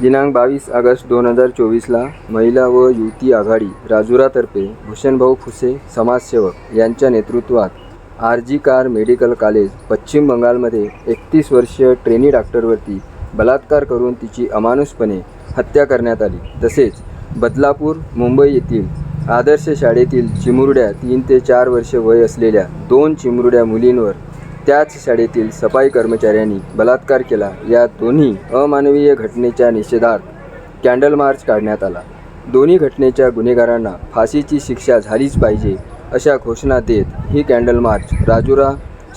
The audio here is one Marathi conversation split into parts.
दिनांक बावीस ऑगस्ट दोन हजार चोवीसला महिला व युती आघाडी राजुरातर्फे भूषणभाऊ फुसे समाजसेवक यांच्या नेतृत्वात R G Kar medical college पश्चिम बंगालमध्ये एकतीस वर्षीय ट्रेनी डॉक्टरवरती बलात्कार करून तिची अमानुषपणे हत्या करण्यात आली. तसेच बदलापूर मुंबई येथील आदर्श शाळेतील चिमुरड्या तीन ते चार वर्षे वय असलेल्या दोन चिमुरड्या मुलींवर त्याच शाळेतील सफाई कर्मचाऱ्यांनी बलात्कार केला. या दोन्ही अमानवीय घटनेच्या निषेधार्थ कॅन्डल मार्च काढण्यात आला. दोन्ही घटनेच्या गुन्हेगारांना फाशीची शिक्षा झालीच पाहिजे अशा घोषणा देत ही कॅन्डल मार्च राजुरा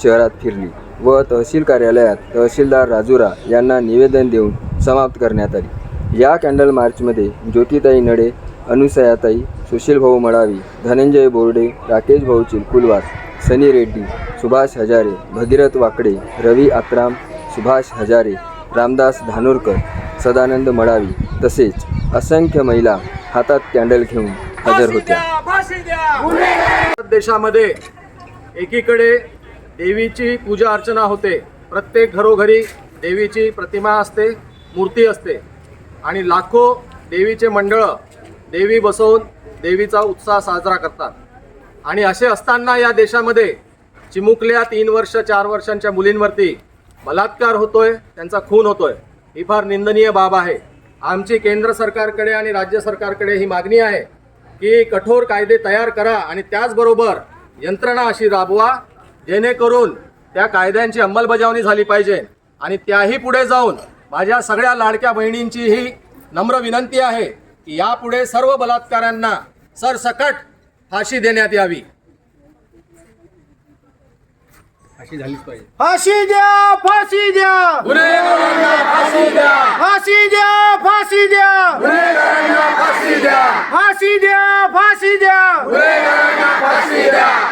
शहरात फिरली व तहसील कार्यालयात तहसीलदार राजुरा यांना निवेदन देऊन समाप्त करण्यात आली. या कॅन्डल मार्चमध्ये ज्योतिताई नडे अनुसयाताई सुशीलभाऊ मडावी धनंजय बोर्डे राकेश भाऊ चिलकुलवार सनी रेड्डी सुभाष हजारे भगीरथ वाकडे रवी आत्राम सुभाष हजारे रामदास धानोरकर सदानंद मडावी तसेच असंख्य महिला हातात कॅन्डल घेऊन हजर होत्या. भारत देशामध्ये एकीकडे देवीची पूजा अर्चना होते. प्रत्येक घरोघरी देवीची प्रतिमा असते मूर्ती असते. आणि लाखो देवीचे मंडळं देवी बसवून देवीचा उत्साह साजरा करतात. आणि असे असताना या देशामध्ये चिमुकल्या तीन वर्ष चार वर्षांच्या मुलींवरती बलात्कार होतोय त्यांचा खून होतोय. ही फार निंदनीय बाब आहे. आमची केंद्र सरकारकडे आणि राज्य सरकारकडे ही मागणी आहे की कठोर कायदे तयार करा आणि त्याचबरोबर यंत्रणा अशी राबवा जेणेकरून त्या कायद्यांची अंमलबजावणी झाली पाहिजे. आणि त्याही पुढे जाऊन माझ्या सगळ्या लाडक्या बहिणींची ही नम्र विनंती आहे की यापुढे सर्व बलात्कारांना सरसकट फाशी देण्यात यावी. फाशी झालीच पाहिजे. फाशी द्या फाशी द्या. गुन्हेगारांना फाशी द्या. फाशी द्या फाशी द्या. गुन्हेगारांना फाशी द्या. फाशी द्या फाशी द्या. गुन्हेगारांना फाशी द्या.